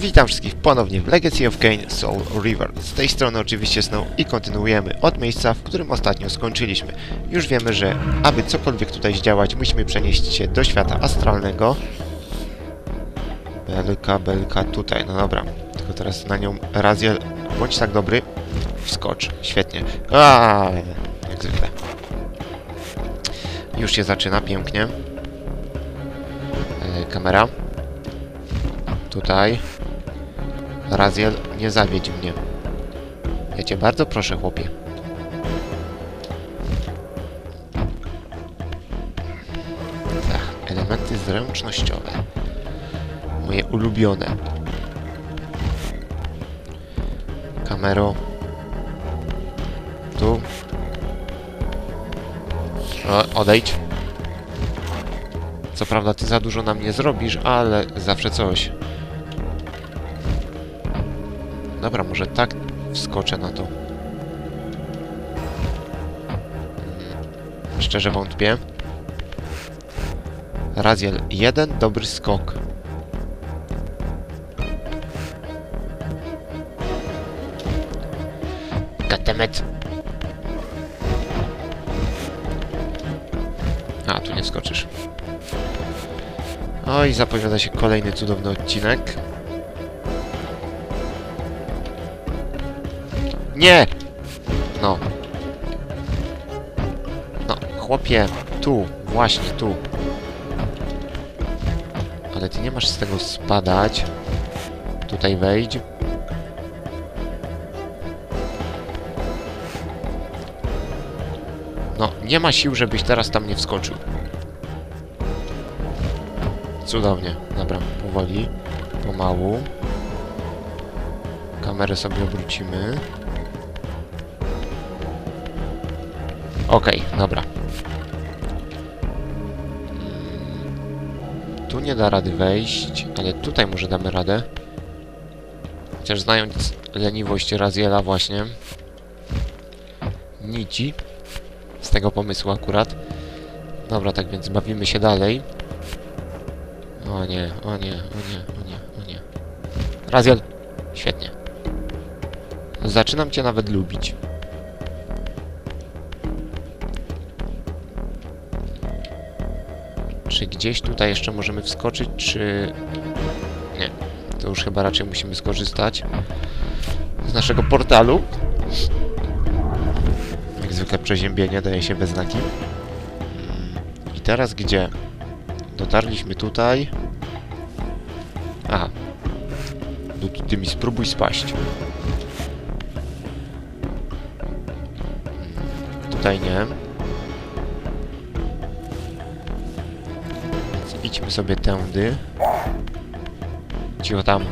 Witam wszystkich ponownie w Legacy of Kain Soul River. Z tej strony oczywiście Snow i kontynuujemy od miejsca, w którym ostatnio skończyliśmy. Już wiemy, że aby cokolwiek tutaj zdziałać, musimy przenieść się do świata astralnego. Belka, belka tutaj, no dobra. Tylko teraz na nią Raziel, bądź tak dobry, wskocz. Świetnie. Aaaa, jak zwykle. Już się zaczyna, pięknie. E, kamera. Tutaj. Raziel, nie zawiedź mnie. Ja cię bardzo proszę, chłopie. Tak, elementy zręcznościowe. Moje ulubione. Kamero. Tu. O, odejdź. Co prawda ty za dużo nam nie zrobisz, ale zawsze coś. Dobra, może tak wskoczę na to. Mm, Szczerze wątpię. Raziel, jeden dobry skok. Gatemet. A, tu nie skoczysz. Oj, zapowiada się kolejny cudowny odcinek. Nie! No. No, chłopie, tu, właśnie tu. Ale ty nie masz z tego spadać. Tutaj wejdź. No, nie ma sił, żebyś teraz tam nie wskoczył. Cudownie. Dobra, powoli. Pomału. Kamerę sobie obrócimy. Okej, dobra. Mm, Tu nie da rady wejść, ale tutaj może damy radę. Chociaż znając leniwość Raziela właśnie. Nici. Z tego pomysłu akurat. Dobra, tak więc bawimy się dalej. O nie, o nie, o nie, o nie, o nie. Raziel, świetnie. Zaczynam cię nawet lubić. Gdzieś tutaj jeszcze możemy wskoczyć, czy... Nie. To już chyba raczej musimy skorzystać z naszego portalu. Jak zwykle przeziębienie daje się we znaki. Mm, I teraz gdzie? Dotarliśmy tutaj. Aha. Ty mi spróbuj spaść. Mm, Tutaj nie. Sobie tędy. Cicho tam.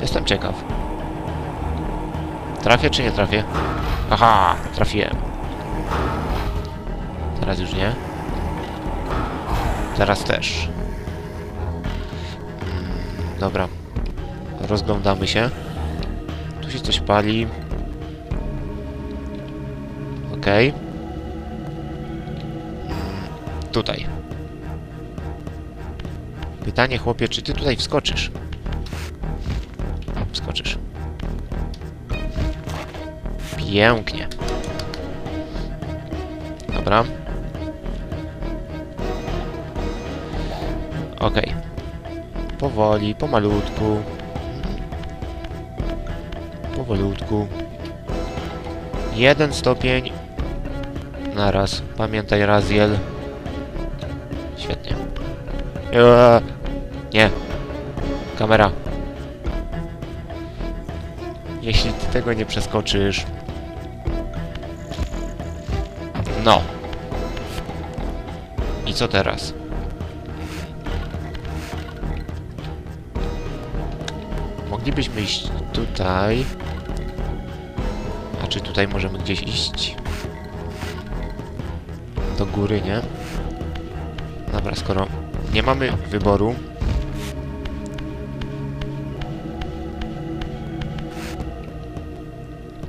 Jestem ciekaw. Trafię czy nie trafię? Aha, trafiłem. Teraz już nie. Teraz też. Mm, Dobra. Rozglądamy się. Tu się coś pali. Okej. Mm, Tutaj. Pytanie, chłopie, czy ty tutaj wskoczysz? Wskoczysz. Pięknie. Dobra. Okej. Powoli, pomalutku. Powolutku. Jeden stopień. Naraz. Pamiętaj, Raziel. Eee, nie. Kamera. Jeśli ty tego nie przeskoczysz... No. I co teraz? Moglibyśmy iść tutaj. A czy tutaj możemy gdzieś iść? Do góry, nie? Dobra, skoro nie mamy wyboru...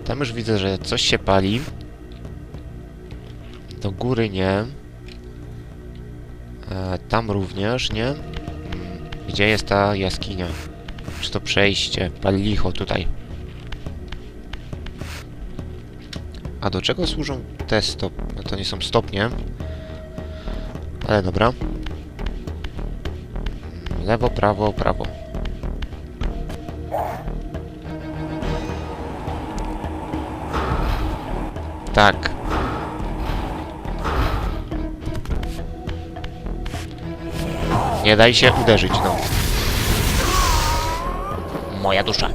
Tam już widzę, że coś się pali. Do góry nie. E, tam również, nie? Mm, Gdzie jest ta jaskinia? Czy to przejście? Pal licho tutaj. A do czego służą te stop... No to nie są stopnie. Ale dobra. Lewo, prawo, prawo. Tak. Nie daj się uderzyć, no. Moja dusza.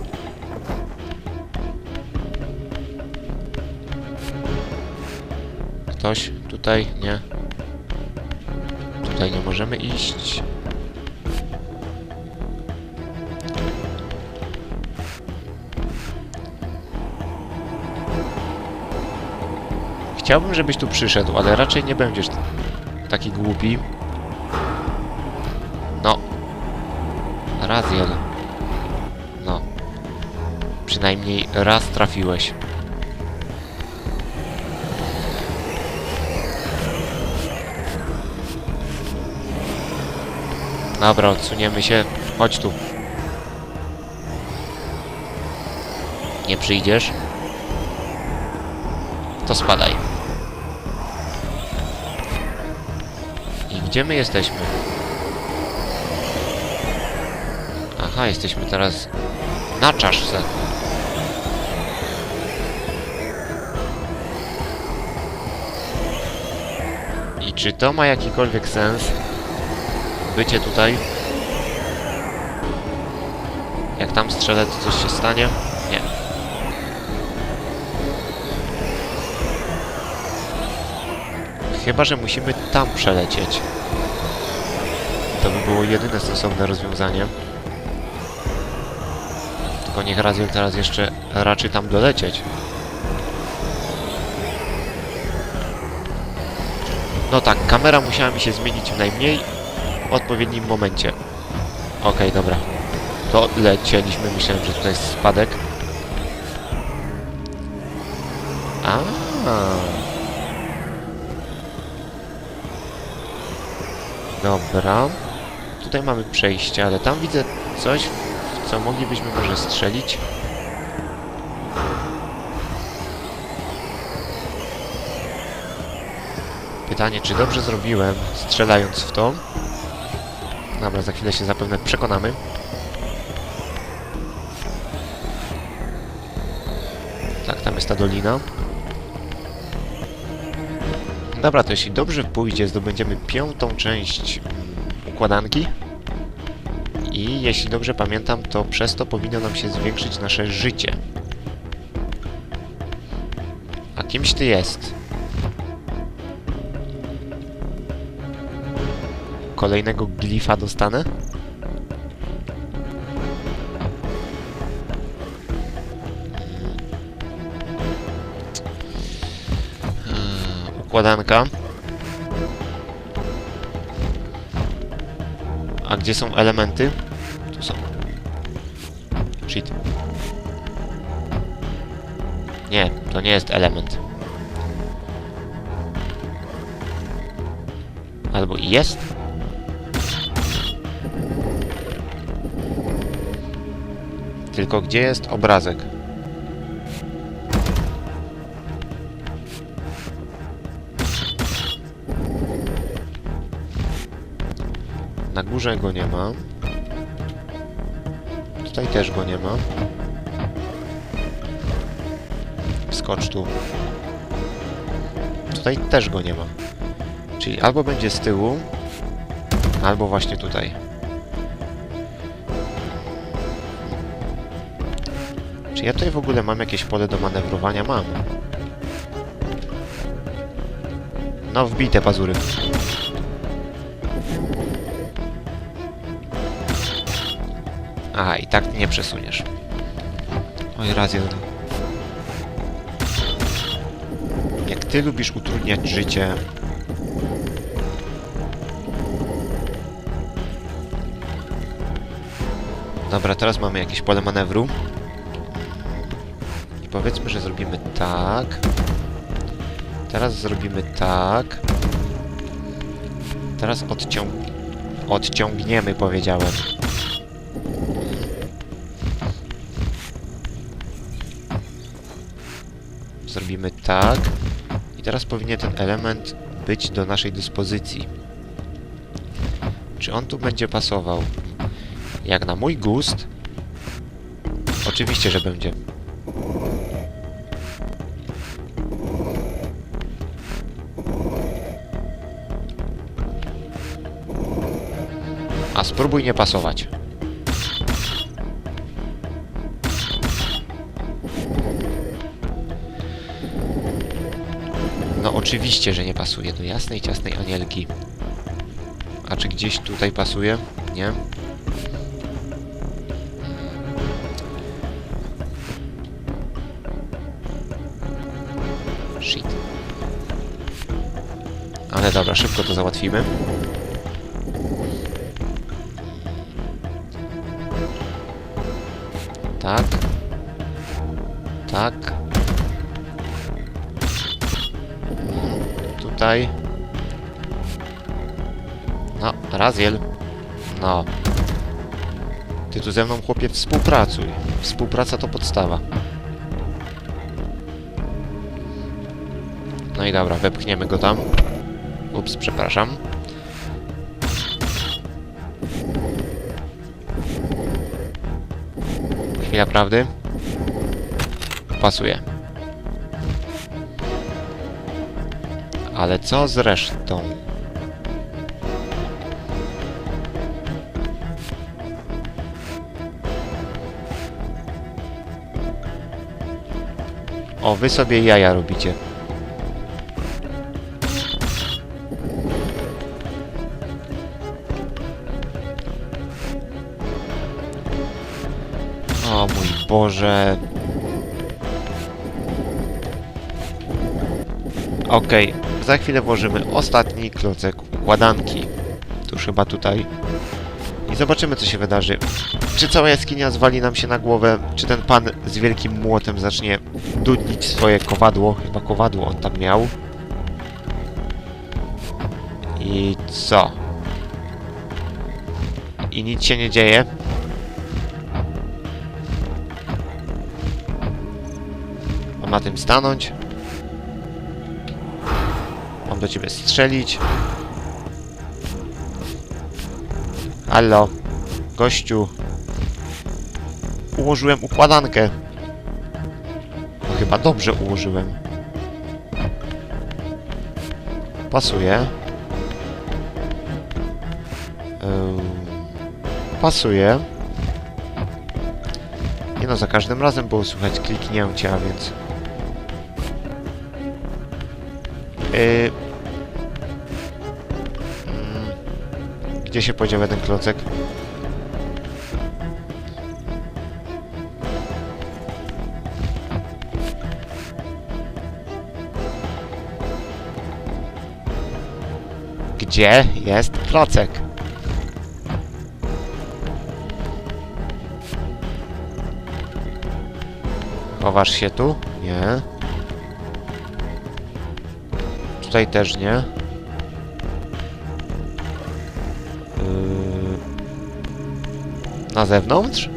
Ktoś tutaj? Nie. Tutaj nie możemy iść. Chciałbym, żebyś tu przyszedł, ale raczej nie będziesz taki głupi. No. Raziel. No. Przynajmniej raz trafiłeś. Dobra, odsuniemy się. Chodź tu. Nie przyjdziesz? To spadaj. Gdzie my jesteśmy? Aha, jesteśmy teraz na czaszce. I czy to ma jakikolwiek sens? Bycie tutaj? Jak tam strzelę, to coś się stanie? Chyba, że musimy tam przelecieć. To by było jedyne sensowne rozwiązanie. Tylko niech Raziel teraz jeszcze raczy tam dolecieć. No tak, kamera musiała mi się zmienić w najmniej odpowiednim momencie. Okej, dobra. To lecieliśmy, myślałem, że tutaj jest spadek. A. Dobra. Tutaj mamy przejście, ale tam widzę coś, w co moglibyśmy może strzelić. Pytanie, czy dobrze zrobiłem, strzelając w to? Dobra, za chwilę się zapewne przekonamy. Tak, tam jest ta dolina. Dobra, to jeśli dobrze pójdzie, zdobędziemy piątą część mm, układanki. I jeśli dobrze pamiętam, to przez to powinno nam się zwiększyć nasze życie. A kimś ty jest? Kolejnego glifa dostanę? Układanka. A gdzie są elementy? Tu są. Shit. Nie, to nie jest element. Albo jest? Tylko gdzie jest obrazek? Górze go nie ma. Tutaj też go nie ma. Skocz tu. Tutaj też go nie ma. Czyli albo będzie z tyłu, albo właśnie tutaj. Czy ja tutaj w ogóle mam jakieś pole do manewrowania? Mam. No, wbite pazury. Aha, i tak nie przesuniesz. Oj, jeden. Jak ty lubisz utrudniać życie... Dobra, teraz mamy jakieś pole manewru. I powiedzmy, że zrobimy tak. Teraz zrobimy tak. Teraz odciąg... Odciągniemy, powiedziałem. Zrobimy tak. I teraz powinien ten element być do naszej dyspozycji. Czy on tu będzie pasował? Jak na mój gust? Oczywiście, że będzie. A spróbuj nie pasować. Oczywiście, że nie pasuje do jasnej, ciasnej anielki. A czy gdzieś tutaj pasuje? Nie. Shit. Ale dobra, szybko to załatwimy. Tutaj. No, Raziel. No. Ty tu ze mną, chłopie, współpracuj. Współpraca to podstawa. No i dobra, wepchniemy go tam. Ups, przepraszam. Chwila prawdy. Pasuje. Ale co z resztą? O, wy sobie jaja robicie. O mój Boże. Okej, za chwilę włożymy ostatni klocek układanki. Tuż chyba tutaj. I zobaczymy, co się wydarzy. Czy cała jaskinia zwali nam się na głowę? Czy ten pan z wielkim młotem zacznie dudnić swoje kowadło? Chyba kowadło on tam miał. I co? I nic się nie dzieje. Mam na tym stanąć. Mam do ciebie strzelić. Halo. Gościu. Ułożyłem układankę. No chyba dobrze ułożyłem. Pasuje. Ym, pasuje. Nie no, za każdym razem było słychać kliknięcia, więc... Yy... Gdzie się podział jeden klocek? Gdzie jest klocek? Chowasz się tu? Nie. Tutaj też nie. Na zewnątrz?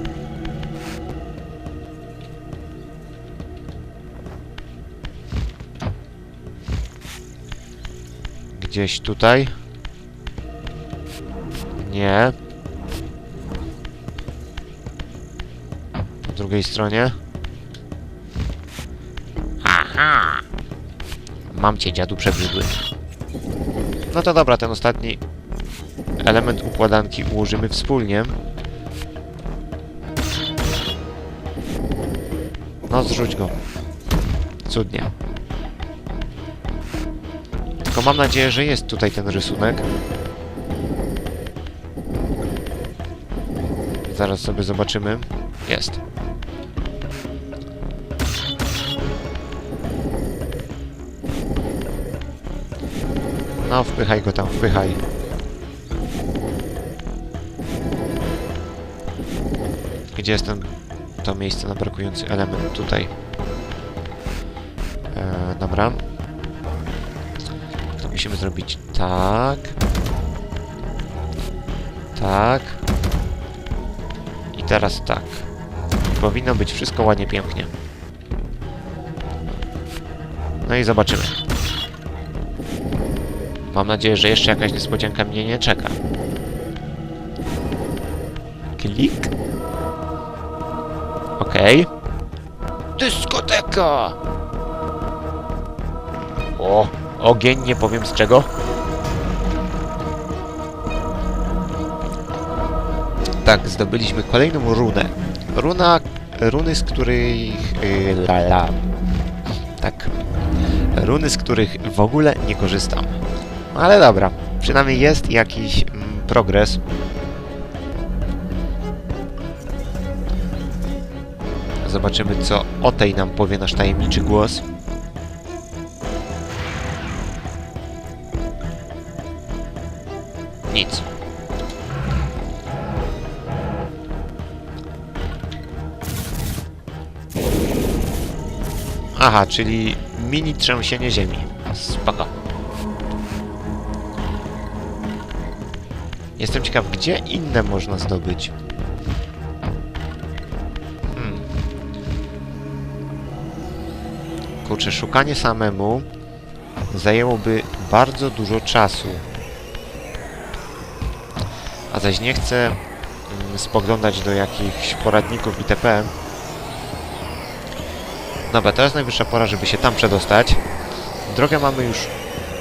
Gdzieś tutaj? Nie. Po drugiej stronie? Aha! Mam cię, dziadu przebrzydły. No to dobra, ten ostatni element układanki ułożymy wspólnie. No, zrzuć go. Cudnie. Tylko mam nadzieję, że jest tutaj ten rysunek. Zaraz sobie zobaczymy. Jest. No, wpychaj go tam, wpychaj. Gdzie jest ten, to miejsce na brakujący element? Tutaj. E, dobra. To musimy zrobić tak. Tak. I teraz tak. Powinno być wszystko ładnie, pięknie. No i zobaczymy. Mam nadzieję, że jeszcze jakaś niespodzianka mnie nie czeka. Klik. Okej. Dyskoteka! O, ogień, nie powiem z czego. Tak, zdobyliśmy kolejną runę. Runa, runy, z których... Yy, la, la. Tak. Runy, z których w ogóle nie korzystam. Ale dobra, przynajmniej jest jakiś mm, progres. Zobaczymy, co o tej nam powie nasz tajemniczy głos. Nic. Aha, czyli mini trzęsienie ziemi. Spoko. Jestem ciekaw, gdzie inne można zdobyć. Kurczę, szukanie samemu zajęłoby bardzo dużo czasu. A zaś nie chcę mm, spoglądać do jakichś poradników itp. Dobra, teraz najwyższa pora, żeby się tam przedostać. Drogę mamy już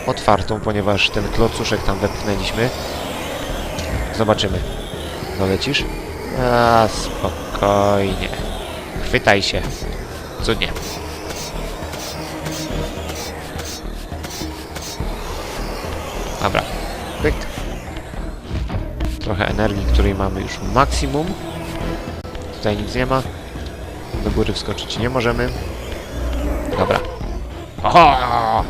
otwartą, ponieważ ten klocuszek tam wepchnęliśmy. Zobaczymy. Dolecisz? A, spokojnie. Chwytaj się. Cudnie. Trochę energii, której mamy już maksimum. Tutaj nic nie ma. Do góry wskoczyć nie możemy. Dobra. Oho!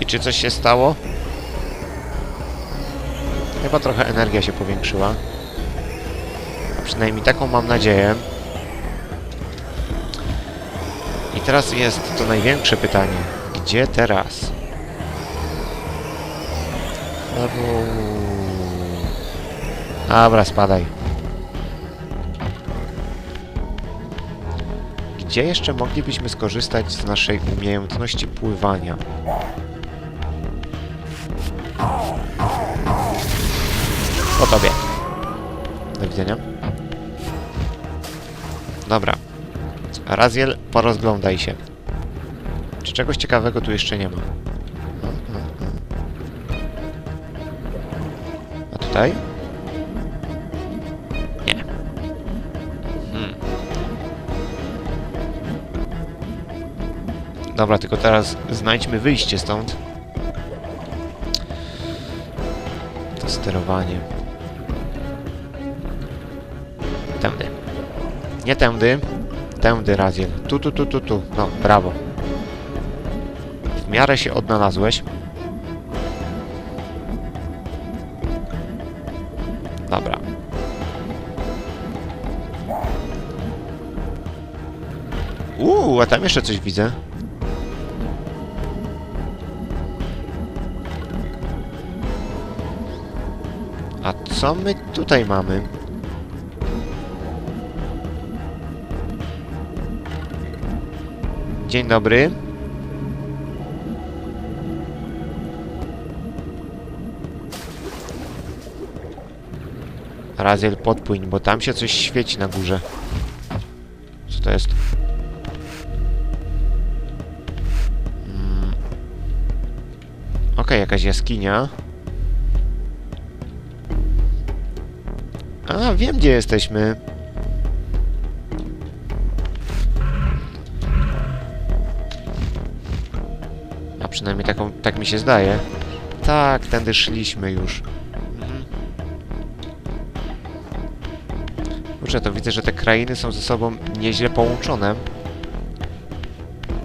I czy coś się stało? Chyba trochę energia się powiększyła. A przynajmniej taką mam nadzieję. I teraz jest to największe pytanie. Gdzie teraz? Dobra, spadaj. Gdzie jeszcze moglibyśmy skorzystać z naszej umiejętności pływania? Po tobie. Do widzenia. Dobra. Raziel, porozglądaj się. Czy czegoś ciekawego tu jeszcze nie ma? Tutaj? Nie. Hmm. Dobra, tylko teraz znajdźmy wyjście stąd. To sterowanie. Tędy. Nie tędy. Tędy, Raziel. Tu, tu, tu, tu, tu. No, brawo. W miarę się odnalazłeś. Dobra. Uuu, a tam jeszcze coś widzę. A co my tutaj mamy? Dzień dobry. Raziel, podpłyń, bo tam się coś świeci na górze. Co to jest? Mm. Okej, jakaś jaskinia. A, wiem gdzie jesteśmy. A przynajmniej taką, tak mi się zdaje. Tak, tędy szliśmy już. Kurczę, to widzę, że te krainy są ze sobą nieźle połączone.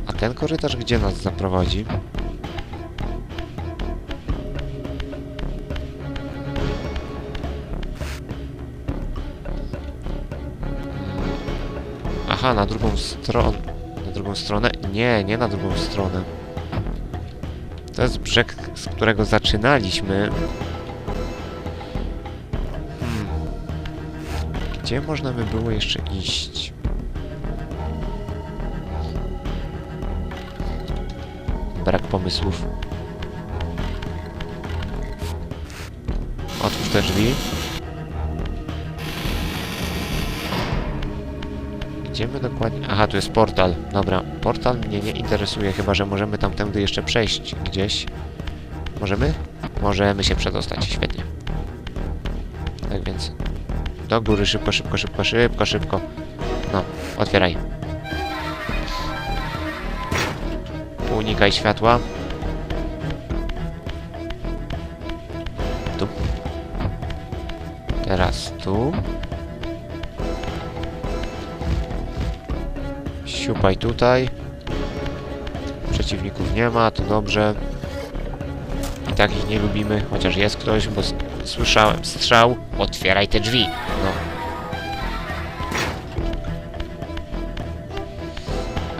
A ten korytarz gdzie nas zaprowadzi? Aha, na drugą stronę. Na drugą stronę? Nie, nie na drugą stronę. To jest brzeg, z którego zaczynaliśmy. Gdzie można by było jeszcze iść? Brak pomysłów. Otwórz te drzwi. Idziemy dokładnie... Aha, tu jest portal. Dobra, portal mnie nie interesuje, chyba że możemy tamtędy jeszcze przejść gdzieś. Możemy? Możemy się przedostać, świetnie. Do góry, szybko, szybko, szybko, szybko, szybko. No, otwieraj. Unikaj światła. Tu. Teraz tu. Siupaj tutaj. Przeciwników nie ma, to dobrze. I tak ich nie lubimy, chociaż jest ktoś, bo słyszałem strzał. Otwieraj te drzwi. No.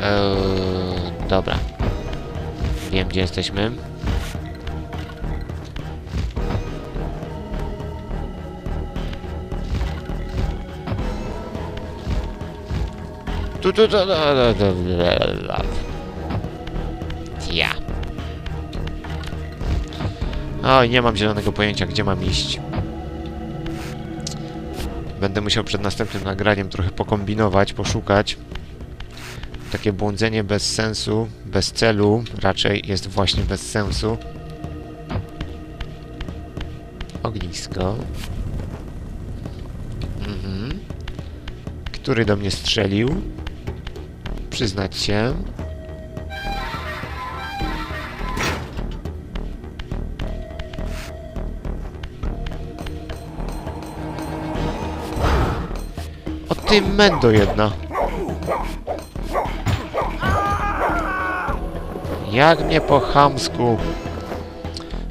Eee, dobra. Wiem, gdzie jesteśmy. Tu, tu, tu, tu, tu, tu, tu. Ja. Oj, nie mam zielonego pojęcia, gdzie mam iść. Będę musiał przed następnym nagraniem trochę pokombinować, poszukać. Takie błądzenie bez sensu, bez celu, raczej jest właśnie bez sensu. Ognisko. Mhm. Który do mnie strzelił? Przyznać się. Ty mendo jedna. Jak mnie po chamsku.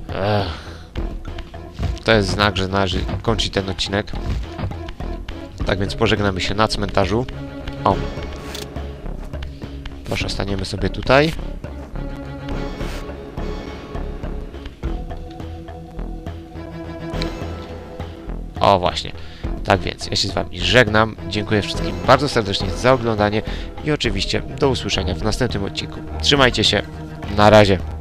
Ech. To jest znak, że należy kończyć ten odcinek. Tak więc pożegnamy się na cmentarzu. O. Proszę, staniemy sobie tutaj. O, właśnie. Tak więc, ja się z Wami żegnam. Dziękuję wszystkim bardzo serdecznie za oglądanie i oczywiście do usłyszenia w następnym odcinku. Trzymajcie się. Na razie.